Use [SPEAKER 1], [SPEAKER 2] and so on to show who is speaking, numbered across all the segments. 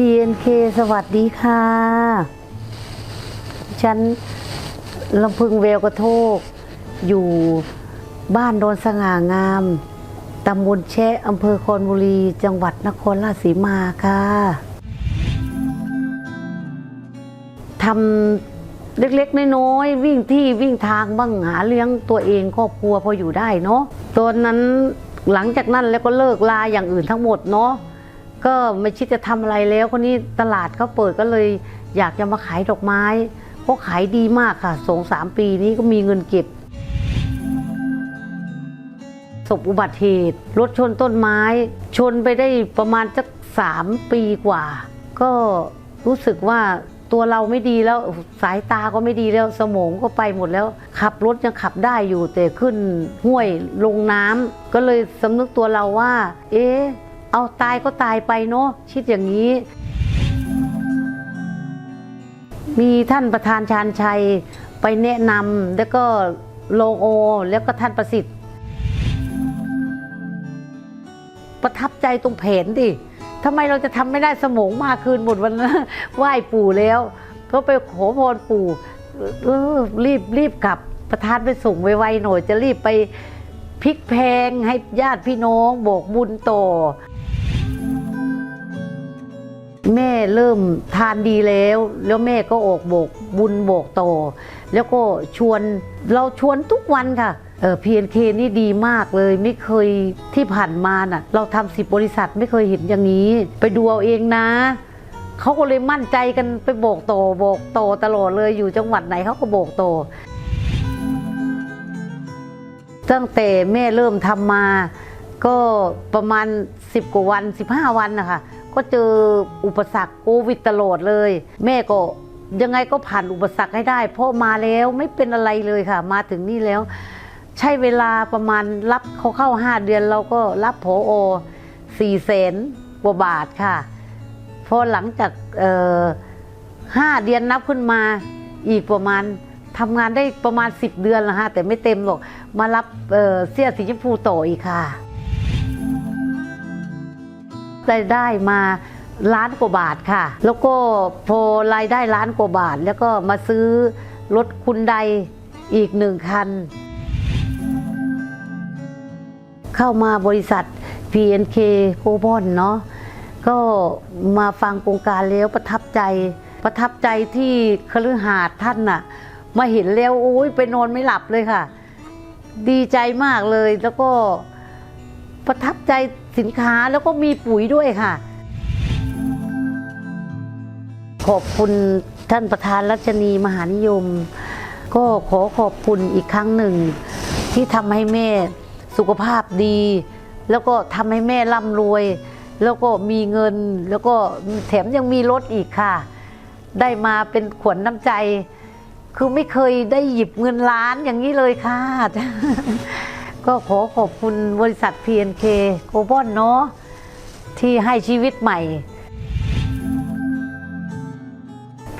[SPEAKER 1] PNK สวัสดีค่ะฉันลำพึงเวลกระโทก อยู่บ้านโดนสง่างามตำบลแชะอำเภอคอนบุรี จังหวัดนครราชสีมาค่ะทำเล็กๆน้อยๆวิ่งที่วิ่งทางบ้างหาเลี้ยงตัวเองครอบครัวพออยู่ได้เนาะตอนนั้นหลังจากนั้นแล้วก็เลิกลาอย่างอื่นทั้งหมดเนาะ ก็ไม่คิดจะทำอะไรแล้วคนนี้ตลาดเขาเปิดก็เลยอยากจะมาขายดอกไม้เพราะขายดีมากค่ะสองสามปีนี้ก็มีเงินเก็บศพอุบัติเหตุรถชนต้นไม้ ชนไปได้ประมาณสักสามปีกว่า ก็รู้สึกว่าตัวเราไม่ดีแล้วสายตาก็ไม่ดีแล้วสมองก็ไปหมดแล้ว ขับรถยังขับได้อยู่แต่ขึ้นห้วยลงน้ำก็เลยสำนึกตัวเราว่า เอ๊ะ เอาตายก็ตายไปเนาะคิดอย่างนี้ มีท่านประธานชาญชัยไปแนะนำแล้วก็โลโอ แล้วก็ท่านประสิทธิ์ ประทับใจตรงแผนดิทำไมเราจะทำไม่ได้สมองมาคืนหมดวันนั้นไหว้ปู่แล้ว ก็ไปขอพรปู่รีบรีบกลับประธานไปส่งไวๆหน่อย จะรีบไปพลิกแพงให้ญาติพี่น้องโบกบุญต่อ แม่เริ่มทานดีแล้ว แล้วแม่ก็ออกโบกบุญโบกโต แล้วก็ชวนเราชวนทุกวันค่ะเออพีเอ็นเคนี่ดีมากเลยไม่เคยที่ผ่านมาน่ะ เราทำสิบบริษัทไม่เคยเห็นอย่างนี้ ไปดูเอาเองนะเขาก็เลยมั่นใจกันไปโบกโตโบกโตตลอดเลยอยู่จังหวัดไหนเขาก็โบกโตตั้งแต่แม่เริ่มทำมา ก็ประมาณ 10 กว่าวัน 15 วันนะคะ ก็เจออุปสรรคโควิดตลอดเลย แม่ก็ยังไงก็ผ่านอุปสรรคให้ได้ เพราะมาแล้วไม่เป็นอะไรเลยค่ะ มาถึงนี่แล้ว ใช้เวลาประมาณรับเขาเข้า5เดือนเราก็รับโผโอสี่แสนกว่าบาทค่ะ พอหลังจากห้าเดือนนับขึ้นมาอีกประมาณทำงานได้ประมาณ 10 เดือนแล้วฮะแต่ไม่เต็มหรอก มารับเเสื้อสีชมพูต่ออีกค่ะ รายได้มาล้านกว่าบาทค่ะ แล้วก็พอรายได้ล้านกว่าบาท แล้วก็มาซื้อรถคุณใดอีกหนึ่งคัน เข้ามาบริษัท PNK โคบอนเนาะก็มาฟังโครงการแล้วประทับใจ ประทับใจที่คฤหาสน์ท่านน่ะ มาเห็นแล้วโอ้ยไปนอนไม่หลับเลยค่ะ ดีใจมากเลยแล้วก็ประทับใจ สินค้าแล้วก็มีปุ๋ยด้วยค่ะ ขอบคุณท่านประธานรัชนีมหานิยม ก็ขอขอบคุณอีกครั้งหนึ่ง ที่ทำให้แม่สุขภาพดี แล้วก็ทำให้แม่ร่ำรวย แล้วก็มีเงิน แล้วก็แถมยังมีรถอีกค่ะ ได้มาเป็นขวัญน้ำใจ คือไม่เคยได้หยิบเงินล้านอย่างนี้เลยค่ะ ก็ขอขอบคุณบริษัท PNK โกบอนเนาะที่ให้ชีวิตใหม่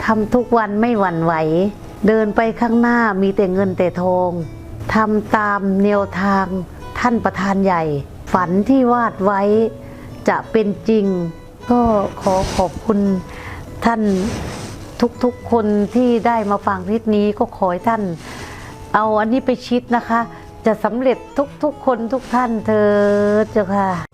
[SPEAKER 1] ทำทุกวันไม่หวั่นไหว เดินไปข้างหน้ามีแต่เงินแต่ทองทำตามแนวทางท่านประธานใหญ่ ฝันที่วาดไว้จะเป็นจริง ก็ขอขอบคุณท่านทุกๆคนที่ได้มาฟังคลิปนี้ก็ขอให้ท่าน เอาอันนี้ไปชิดนะคะ จะสำเร็จทุกๆคนทุกท่านเธอเจ้าค่ะ